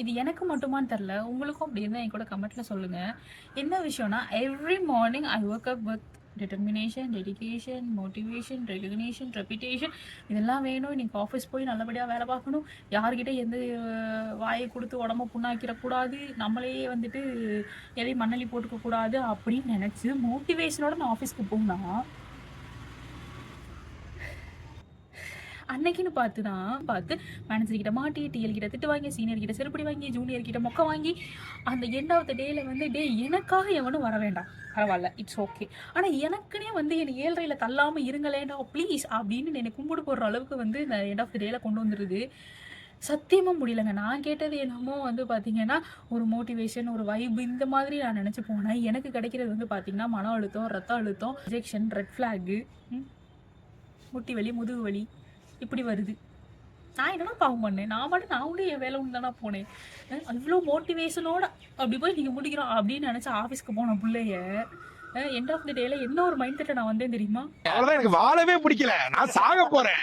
இது எனக்கு மட்டுமான்னு தெரில உங்களுக்கும் அப்படி இருந்தால் என் கூட கமெண்ட்ல சொல்லுங்க. என்ன விஷயம்னா every morning I work up with determination dedication motivation recognition reputation இதெல்லாம் வேணும். இன்னைக்கு ஆஃபீஸ் போய் நல்லபடியாக வேலை பார்க்கணும். யார்கிட்ட எந்த வாயை கொடுத்து உடம்ப புண்ணாக்கிடக்கூடாது நம்மளே வந்துட்டு எதையும் மண்ணலி போட்டுக்க கூடாது அப்படின்னு நினச்சி மோட்டிவேஷனோட நான் ஆஃபீஸ்க்கு போனால் அன்னைக்குன்னு பார்த்து தான் பார்த்து மேனேஜர் கிட்ட மாட்டி டிஎல் கிட்ட திட்டு வாங்கி சீனியர் கிட்ட செருப்படி வாங்கி ஜூனியர் கிட்ட மொக்க வாங்கி அந்த எண்ட் ஆஃப் த டேல வந்து டே எனக்காக எவனும் வர வேண்டாம். பரவாயில்ல இட்ஸ் ஓகே ஆனால் எனக்குனே வந்து என்னை ஏழ்றையில் தள்ளாமல் இருங்களேண்டா ப்ளீஸ் அப்படின்னு என்னை கும்பிடு போடுற அளவுக்கு வந்து இந்த எண்ட் ஆஃப் த டேல கொண்டு வந்துடுது சத்தியமாக முடியலங்க. நான் கேட்டது என்னமோ வந்து பார்த்தீங்கன்னா ஒரு மோட்டிவேஷன் ஒரு வைப் இந்த மாதிரி நான் நினச்சி போனேன். எனக்கு கிடைக்கிறது வந்து பார்த்தீங்கன்னா மன அழுத்தம் ரத்த அழுத்தம் ரிஜெக்ஷன் ரெட் ஃப்ளாகு முட்டி வலி முதுகு வலி. இப்படி வருது. நான் என்னடா பாவம் பண்ணேன்? நான் மட்டும் நான் என் வேலை உண்டு தானே போனேன் அவ்வளோ மோட்டிவேஷனோட அப்படி போய் நீங்கள் முடிக்கிறோம் அப்படின்னு நினச்சி ஆஃபீஸ்க்கு போன பிள்ளைய எண்ட் ஆஃப் தி டேல என்ன ஒரு மைண்ட் செட்டை நான் வந்தேன் தெரியுமா? எனக்கு வாழவே பிடிக்கல. நான் சாக போறேன்.